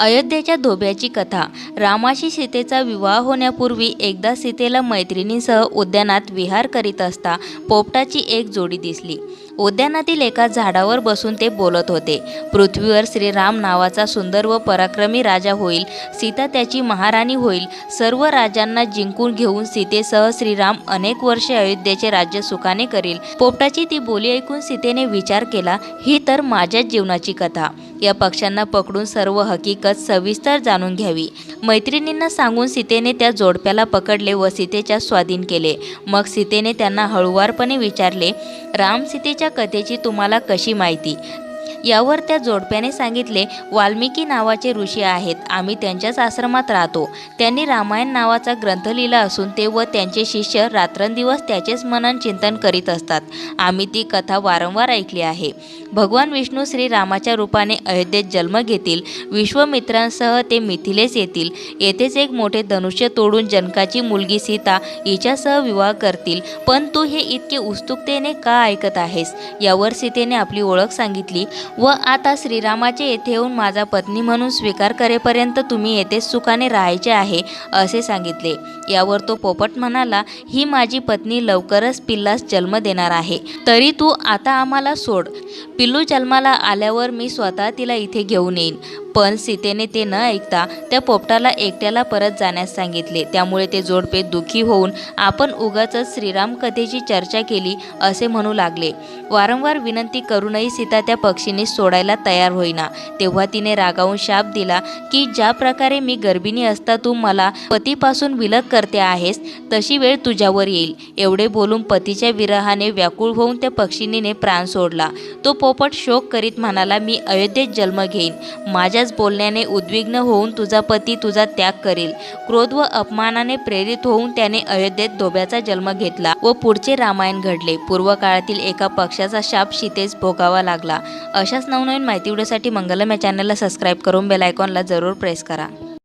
अयोध्येच्या धोब्याची कथा. रामाशी सीतेचा विवाह होण्यापूर्वी एकदा सीतेला मैत्रिणींसह उद्यानात विहार करीत असता पोपटाची एक जोडी दिसली. उद्यानातील एका झाडावर बसून ते बोलत होते. पृथ्वीवर श्रीराम नावाचा सुंदर व पराक्रमी राजा होईल सीता त्याची महाराणी होईल सर्व राजांना जिंकून घेऊन सीतेसह श्रीराम अनेक वर्षे अयोध्येचे राज्य सुखाने करील. पोपटाची ती बोली ऐकून सीतेने विचार केला ही तर माझ्याच जीवनाची कथा. या पक्ष्यांना पकडून सर्व हकीकत सविस्तर जाणून घ्यावी. मैत्रिणींना सांगून सीतेने त्या जोडप्याला पकडले व सीतेच्या स्वाधीन केले. मग सीतेने त्यांना हळुवारपणे विचारले राम सीतेच्या कथेची तुम्हाला कशी माहिती? यावर त्या जोडप्याने सांगितले वाल्मिकी नावाचे ऋषी आहेत आम्ही त्यांच्याच आश्रमात राहतो. त्यांनी रामायण नावाचा ग्रंथ लिहिला असून ते व त्यांचे शिष्य रात्रंदिवस त्याचेच मनन चिंतन करीत असतात. आम्ही ती कथा वारंवार ऐकली आहे. भगवान विष्णू श्रीरामाच्या रूपाने अयोध्येत जन्म घेतील. विश्वमित्रांसह ते मिथिलेस येतील. येथेच एक मोठे धनुष्य तोडून जनकाची मुलगी सीता हिच्यासह विवाह करतील. पण तू हे इतके उत्सुकतेने का ऐकत आहेस? यावर सीतेने आपली ओळख सांगितली. व आता श्रीरामाचे येथे येऊन माझा पत्नी म्हणून स्वीकार करेपर्यंत तुम्ही येथेच सुखाने राहायचे आहे असे सांगितले. यावर तो पोपट म्हणाला ही माझी पत्नी लवकरच पिल्लास जन्म देणार आहे. तरी तू आता आम्हाला सोड. पिल्लू जन्माला आल्यावर मी स्वतः तिला इथे घेऊन येईन. पण सीतेने ते न ऐकता त्या पोपटाला एकट्याला परत जाण्यास सांगितले. त्यामुळे ते जोडपे दुखी होऊन आपण उगाच श्रीराम कथेची चर्चा केली असे म्हणू लागले. वारंवार विनंती करूनही सीता त्या पक्षीने सोडायला तयार होईना. तेव्हा तिने रागावून शाप दिला की ज्या प्रकारे मी गर्भिणी असता तू मला पतीपासून विलग करते आहेस तशी वेळ तुझ्यावर येईल. एवढे बोलून पतीच्या विरहाने व्याकुळ होऊन त्या पक्षिणीने प्राण सोडला. तो पोपट शोक करीत म्हणाला मी अयोध्येत जन्म घेईन. माझ्या माझ्याच बोलण्याने उद्विग्न होऊन तुझा पती तुझा त्याग करेल. क्रोध व अपमानाने प्रेरित होऊन त्याने अयोध्येत धोब्याचा जन्म घेतला व पुढचे रामायण घडले. पूर्व काळातील एका पक्षाचा शाप शीतेस भोगावा लागला. अशाच नवनवीन माहिती व्हिडिओसाठी मंगलम या चॅनलला सबस्क्राईब करून बेल आयकॉनला जरूर प्रेस करा.